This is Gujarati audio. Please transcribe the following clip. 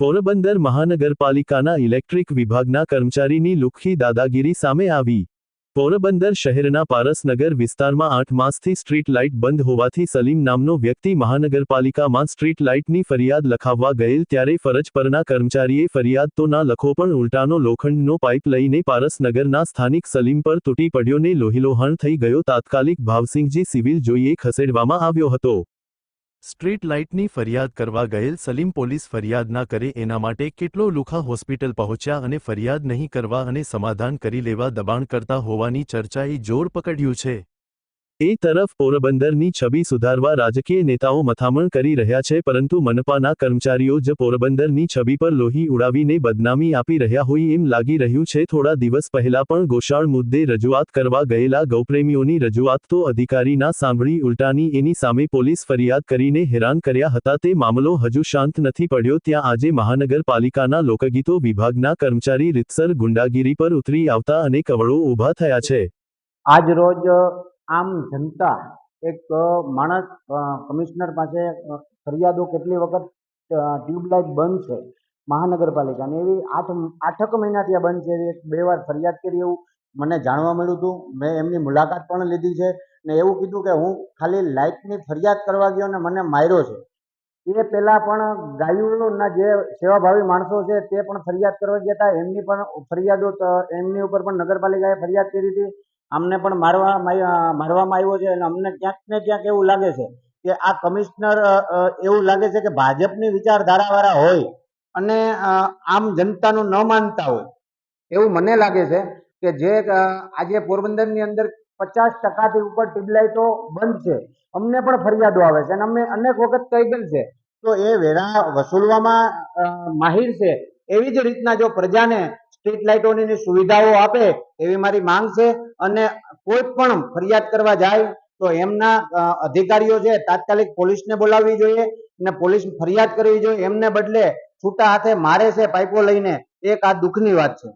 પોરબંદર મહાનગરપાલિકાના ઇલેક્ટ્રિક વિભાગના કર્મચારીની લુખ્ખી દાદાગીરી સામે આવી. પોરબંદર શહેરના પારસનગર વિસ્તારમાં આઠ માસથી સ્ટ્રીટ લાઇટ બંધ હોવાથી સલીમ નામનો વ્યક્તિ મહાનગરપાલિકામાં સ્ટ્રીટ લાઇટની ફરિયાદ લખાવવા ગયેલ ત્યારે ફરજ પરના કર્મચારીએ ફરિયાદ તો ના લખો પણ ઉલટાનો લોખંડનો પાઇપ લઈને પારસનગરના સ્થાનિક સલીમ પર તૂટી પડ્યો ને લોહીલોહાણ થઈ ગયો. તાત્કાલિક ભાવસિંહજી સિવિલ જોઈએ ખસેડવામાં આવ્યો હતો. સ્ટ્રીટ લાઇટની ફરિયાદ કરવા ગયેલ સલીમ પોલીસ ફરિયાદ ના કરે એના માટે કેટલો લુખા હોસ્પિટલ પહોંચ્યા અને ફરિયાદ નહીં કરવા અને સમાધાન કરી લેવા દબાણ કરતા હોવાની ચર્ચાએ જોર પકડ્યું છે. એ તરફ પોરબંદરની છબી સુધારવા રાજકીય નેતાઓ મથામણ કરી રહ્યા છે, પરંતુ મનપાના કર્મચારીઓ જ પોરબંદરની છબી પર લોહી ઉડાવીને બદનામી આપી રહ્યા હોય એમ લાગી રહ્યું છે. થોડા દિવસ પહેલા પણ ગોશાળ મુદ્દે રજૂઆત કરવા ગયેલા ગૌપ્રેમીઓની રજૂઆત તો અધિકારી ના સાંભળી ઉલટાની એની સામે પોલીસ ફરિયાદ કરીને હેરાન કર્યા હતા. તે મામલો હજુ શાંત નથી પડ્યો. ત્યાં આજે મહાનગરપાલિકાના લોકગીતો વિભાગના કર્મચારી રીતસર ગુંડાગીરી પર ઉતરી આવતા અને કવળો ઊભા થયા છે. આજ રોજ આમ જનતા એક માણસ કમિશનર પાસે ફરિયાદો કેટલી વખત ટ્યુબલાઇટ બંધ છે? મહાનગરપાલિકાની એવી આઠ, આઠક મહિનાથી આ બંધ છે. એવી એક બે વાર ફરિયાદ કરી એવું મને જાણવા મળ્યું હતું. મેં એમની મુલાકાત પણ લીધી છે ને એવું કીધું કે હું ખાલી લાઇટની ફરિયાદ કરવા ગયો ને મને માર્યો છે. એ પહેલાં પણ ગાયોના જે સેવાભાવી માણસો છે તે પણ ફરિયાદ કરવા ગયા હતા. એમની પણ ફરિયાદો એમની ઉપર પણ નગરપાલિકાએ ફરિયાદ કરી હતી. અમને પણ મારવા મારવામાં આવ્યો છે અને અમને ક્યાંક ને ક્યાંક એવું લાગે છે કે આ કમિશનર એવું લાગે છે કે ભાજપની વિચારધારાવાળા હોય અને આમ જનતાનું ન માનતા હોય. એવું મને લાગે છે કે જે આજે પોરબંદરની અંદર પચાસ ટકાથી ઉપર ટ્યુબલાઇટો બંધ છે. અમને પણ ફરિયાદો આવે છે અને અમે અનેક વખત કહી છે. તો એ વેરા વસૂલવામાં માહિર છે. એવી જ રીતના જો પ્રજાને સ્ટ્રીટ લાઇટોની સુવિધાઓ આપે એવી મારી માંગ છે. અને કોઈ પણ ફરિયાદ કરવા જાય તો એમના અધિકારીઓ છે, તાત્કાલિક પોલીસને બોલાવવી જોઈએ અને પોલીસ ફરિયાદ કરવી જોઈએ. એમને બદલે છૂટા હાથે મારે છે પાઇપો લઈને. એક આ દુઃખની વાત છે.